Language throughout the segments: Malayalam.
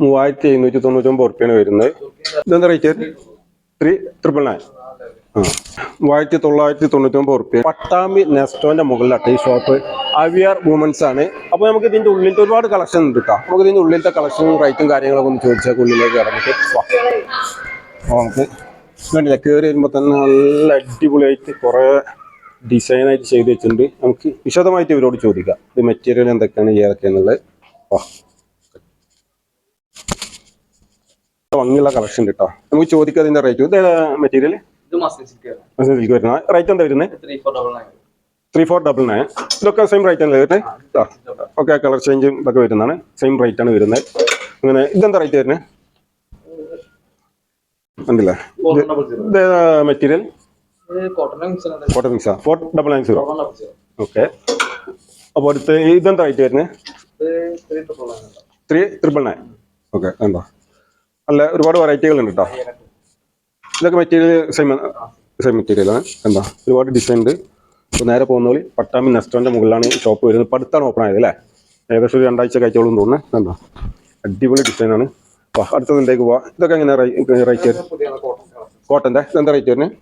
മൂവായിരത്തി എഴുന്നൂറ്റി തൊണ്ണൂറ്റൊമ്പത് റുപ്യാണ് വരുന്നത്. ഇതെന്താ റേറ്റ് ത്രീ ട്രിപ്പിൾ നയൻ ആ. മൂവായിരത്തി തൊള്ളായിരത്തി തൊണ്ണൂറ്റൊമ്പത് റുപ്യ പട്ടാമ്പി നെസ്റ്റോന്റെ മുകളിലാട്ട് ഈ ഷോപ്പ് അവിയർ വുമൻസ് ആണ്. അപ്പോൾ നമുക്ക് ഇതിന്റെ ഉള്ളിലത്തെ ഒരുപാട് കളക്ഷൻ ഉണ്ട് കേട്ടോ നമുക്ക് ഇതിന്റെ ഉള്ളിലത്തെ കളക്ഷനും റേറ്റും കാര്യങ്ങളൊക്കെ ഒന്ന് ചോദിച്ചാൽ ഉള്ളിലേക്ക് ഇറങ്ങിട്ട് നമുക്ക് വേണ്ടില്ല കയറി വരുമ്പോൾ തന്നെ നല്ല അടിപൊളിയായിട്ട് കുറേ ഡിസൈനായിട്ട് ചെയ്ത് വെച്ചിട്ടുണ്ട്. നമുക്ക് വിശദമായിട്ട് ഇവരോട് ചോദിക്കാം. ഇത് മെറ്റീരിയൽ എന്തൊക്കെയാണ് ഏതൊക്കെയാണെന്നുള്ളത് വാ. ഭംഗിയുള്ള കളക്ഷൻ കേട്ടോ നമുക്ക് ചോദിക്കാം അതിന്റെ റേറ്റ് ഇത് മെറ്റീരിയൽ സിൽക്ക് വരുന്ന? റേറ്റ് എന്താ വരുന്നത് ത്രീ ഫോർ ഡബിൾ നയൻ ഇതൊക്കെ സെയിം റേറ്റ് ആണ്. വരുന്നത് ഓക്കെ കളർ ചേഞ്ചും ഇതൊക്കെ വരുന്നതാണ്. സെയിം റേറ്റ് ആണ് വരുന്നത് അങ്ങനെ ഇതെന്താ റേറ്റ് വരുന്നത് ഉണ്ടല്ലേ ഇത് material cotton mix four double nine zero okay അപ്പോൾ അടുത്ത് ഇതെന്താ റേറ്റ് വരുന്നത് three triple nine three triple nine okay എന്താ അല്ല ഒരുപാട് വെറൈറ്റികൾ ഉണ്ട് കേട്ടോ ഇതൊക്കെ മെറ്റീരിയൽ സെയിം സെയിം മെറ്റീരിയലാണ് എന്താ? ഒരുപാട് ഡിസൈൻ ഉണ്ട്. ഇപ്പോൾ നേരെ പോകുന്ന പോലെ പട്ടാമ്പി നെസ്റ്റോന്റെ മുകളിലാണ് ഷോപ്പ് വരുന്നത്. ഇപ്പോൾ അടുത്താണ് ഓപ്പൺ ആയത് അല്ലേ? ഏകദേശം ഒരു രണ്ടാഴ്ച കഴിച്ചോളും തോന്നുന്നത് എന്താ? അടിപൊളി ഡിസൈനാണ് അപ്പോൾ അടുത്തതിലേക്ക് പോവാം. ഇതൊക്കെ എങ്ങനെ റേറ്റ് വരും കോട്ടന്റെ ഇതെന്താ റേറ്റ് വരുന്നത്?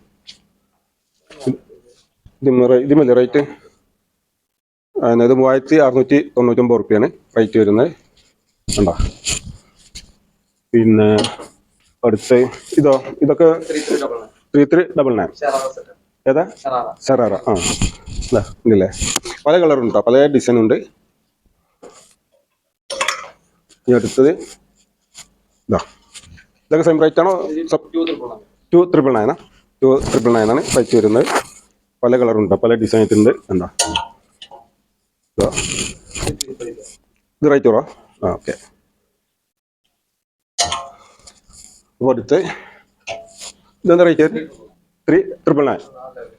ഇതിമല്ലേ റേറ്റ് അതായത് മൂവായിരത്തി അറുന്നൂറ്റി തൊണ്ണൂറ്റൊമ്പത് റുപ്യാണ് റേറ്റ് വരുന്നത്. കണ്ടോ? പിന്നെ അടുത്ത് ഇതോ ഇതൊക്കെ three three double nine nine ഏതാ? ഷറാറ. ആ. ഇല്ലേ പല കളറുണ്ടോ പല ഡിസൈൻ ഉണ്ട്. ഇനി അടുത്തത് ഇതാ. ഇതൊക്കെ സെയിം റേറ്റ് ആണോ? Two triple nine two triple Nayana triple നയനാണ് റേറ്റ് വരുന്നത്. പല കളറുണ്ടോ പല ഡിസൈൻ ഉണ്ട് എന്താ? ഇത്. റേറ്റ് കുറവാ? ആ ഓക്കെ അടുത്ത് ഇതെന്താ റേറ്റ്? ത്രീ ട്രിപ്പിൾ നയൻ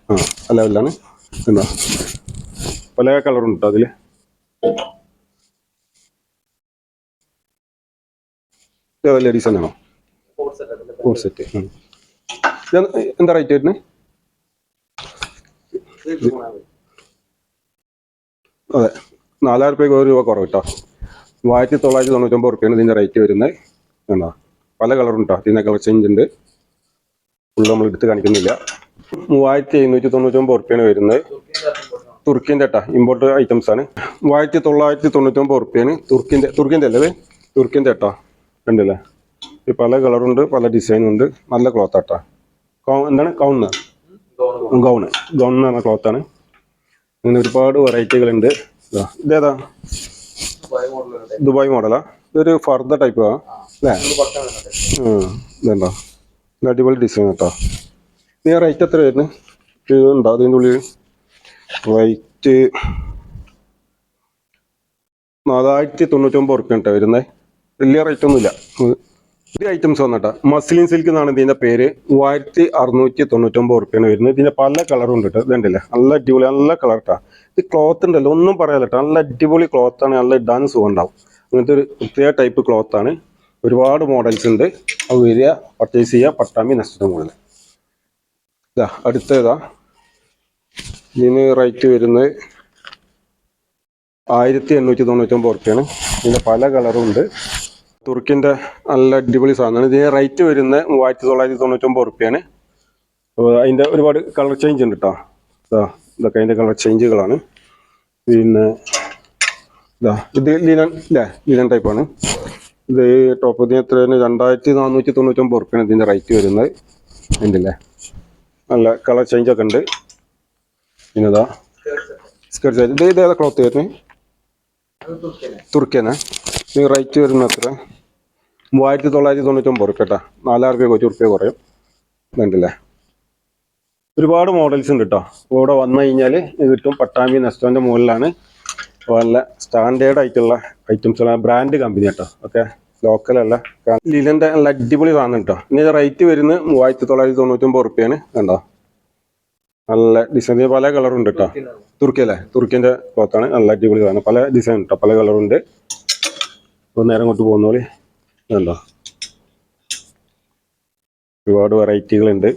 ആ അല്ല ലെവലിലാണ് എന്താ പല കളറുണ്ട് കേട്ടോ അതിൽ വലിയ ഡിസൈൻ ഫോർ സെറ്റ് എന്താ റേറ്റ് വരുന്നത് അതെ. നാലായിരം രൂപയ്ക്ക് ഒരു രൂപ കുറവ് കേട്ടോ. മൂവായിരത്തി തൊള്ളായിരത്തി തൊണ്ണൂറ്റൊമ്പത് റുപ്യാണ് ഇതിന്റെ റേറ്റ് വരുന്നത്. എന്താ പല കളറുണ്ട്. കേട്ടോ കളർ ചേഞ്ച് ഉണ്ട്. ഫുള്ള് നമ്മൾ എടുത്ത് കാണിക്കുന്നില്ല. മൂവായിരത്തി എഴുന്നൂറ്റി തൊണ്ണൂറ്റൊമ്പത് ഉറുപ്പ്യാണ് വരുന്നത്. തുർക്കിന്റെ കേട്ടോ ഇമ്പോർട്ട് ഐറ്റംസ് ആണ്. മൂവായിരത്തി തൊള്ളായിരത്തി തൊണ്ണൂറ്റൊമ്പത് ഉറുപ്പ്യാണ്. തുർക്കിന്റെ തുർക്കിന്റെ അല്ലേ തുർക്കിന്റെ കേട്ടോ കണ്ടില്ലേ? ഈ പല കളറുണ്ട് പല ഡിസൈനും ഉണ്ട്. നല്ല ക്ലോത്ത് ആട്ടാ എന്താണ്? കൗണ് ഗൗണ്. ഗൗൺ എന്ന് പറഞ്ഞ ക്ലോത്താണ് അങ്ങനെ ഒരുപാട് വെറൈറ്റികളുണ്ട് ഇതാ ഇതേതാ? ദുബായ് മോഡലാ ഇതൊരു ഫർദ ടൈപ്പ് അല്ലേ? ഇതുണ്ടോ? ഇത് അടിപൊളി ഡിസൈൻ കേട്ടോ. നീ റേറ്റ് എത്ര വരുന്നു? ഇത് ഉണ്ടോ അതിന്റെ ഉള്ളിൽ? റേറ്റ് നാലായിരത്തി തൊണ്ണൂറ്റൊമ്പത് ഉറുപ്പ്യ കേട്ടോ വരുന്നത് വലിയ റേറ്റ് ഒന്നുമില്ല. ഇത് ഐറ്റംസ് വന്നിട്ടാ മസ്ലിൻ സിൽക്ക് എന്നാണ് ഇതിന്റെ പേര്. മൂവായിരത്തി അറുന്നൂറ്റി തൊണ്ണൂറ്റൊമ്പത് ഉറുപ്പ്യാണ് വരുന്നത്. ഇതിന്റെ പല കളറും ഉണ്ട് കേട്ടോ. ഇതുണ്ടല്ലേ നല്ല അടിപൊളി നല്ല കളർ കേട്ടോ ഇത് ക്ലോത്ത് ഉണ്ടല്ലോ ഒന്നും പറയാലോ നല്ല അടിപൊളി ക്ലോത്ത് ആണ്. നല്ല ഇടാൻ സുഖം ഉണ്ടാവും. അങ്ങനത്തെ ഒരു പ്രത്യേക ടൈപ്പ് ക്ലോത്ത് ആണ്. ഒരുപാട് മോഡൽസ് ഉണ്ട്. അത് വരിക പർച്ചേസ് ചെയ്യുക പട്ടാമി നഷ്ടം മുകളിൽ ഇതാ അടുത്തതാ. ഇതിന് റേറ്റ് വരുന്നത് ആയിരത്തി എണ്ണൂറ്റി തൊണ്ണൂറ്റൊമ്പത് ഉറുപ്പ്യാണ്. ഇതിന്റെ പല കളറും ഉണ്ട്. തുർക്കിന്റെ നല്ല അടിപൊളി സാധനമാണ്. ഇതിന് റേറ്റ് വരുന്നത് മൂവായിരത്തി തൊള്ളായിരത്തി തൊണ്ണൂറ്റൊമ്പത് ഒമ്പത് അപ്പോൾ അതിന്റെ ഒരുപാട് കളർ ചേഞ്ച് ഉണ്ട് കേട്ടോ ഇതാ ഇതൊക്കെ അതിന്റെ കളർ ചേഞ്ചുകളാണ് പിന്നെ ഇതാ ഇത് ലിനൻ അല്ലേ ലിനൻ ആണ്. ഇത് ടോപ്പ് ഇതിന് എത്രയാണ്? രണ്ടായിരത്തി നാനൂറ്റി തൊണ്ണൂറ്റൊമ്പത് ഉറുപ്പ്യാണ് ഇതിന്റെ റേറ്റ് വരുന്നത്. ഉണ്ടല്ലേ നല്ല കളർ ചേഞ്ച് ഒക്കെ ഉണ്ട്. പിന്നെ ഇതാ സ്കർട്ട് ചേഞ്ച് ഇത് ഇതേതാ ക്ലോത്ത് വരുന്നത്? തുർക്കിയാണ്. ഇത് റേറ്റ് വരുന്നത് എത്ര? മൂവായിരത്തി തൊള്ളായിരത്തി തൊണ്ണൂറ്റൊമ്പത് റുപ്യ കേട്ടോ. നാലായിരം രൂപ കൊച്ചു റുപ്യ കുറയും. ഇതുണ്ടല്ലേ ഒരുപാട് മോഡൽസ് ഉണ്ട് കേട്ടോ ഇവിടെ വന്നു കഴിഞ്ഞാൽ ഇത് കിട്ടും പട്ടാമ്പി നെസ്റ്റോന്റെ മുകളിലാണ്. നല്ല സ്റ്റാൻഡേർഡ് ആയിട്ടുള്ള ഐറ്റംസ് ബ്രാൻഡ് കമ്പനി കേട്ടോ ഓക്കെ ലോക്കലല്ല ലിലന്റെ നല്ല അടിപൊളി സാധനം കേട്ടോ ഇനി റേറ്റ് വരുന്നത് മൂവായിരത്തി തൊള്ളായിരത്തി തൊണ്ണൂറ്റൊമ്പത് റുപ്യാണ് കണ്ടോ? നല്ല ഡിസൈൻ പല കളറുണ്ട് കേട്ടോ തുർക്കി അല്ലേ? തുർക്കിന്റെ ക്ലോത്താണ് നല്ല അടിപൊളി സാധനം. പല ഡിസൈൻ കേട്ടോ പല കളറുണ്ട് അപ്പോൾ നേരം കൊണ്ട് പോകുന്ന പോലെ കണ്ടോ? ഒരുപാട് വെറൈറ്റികളുണ്ട്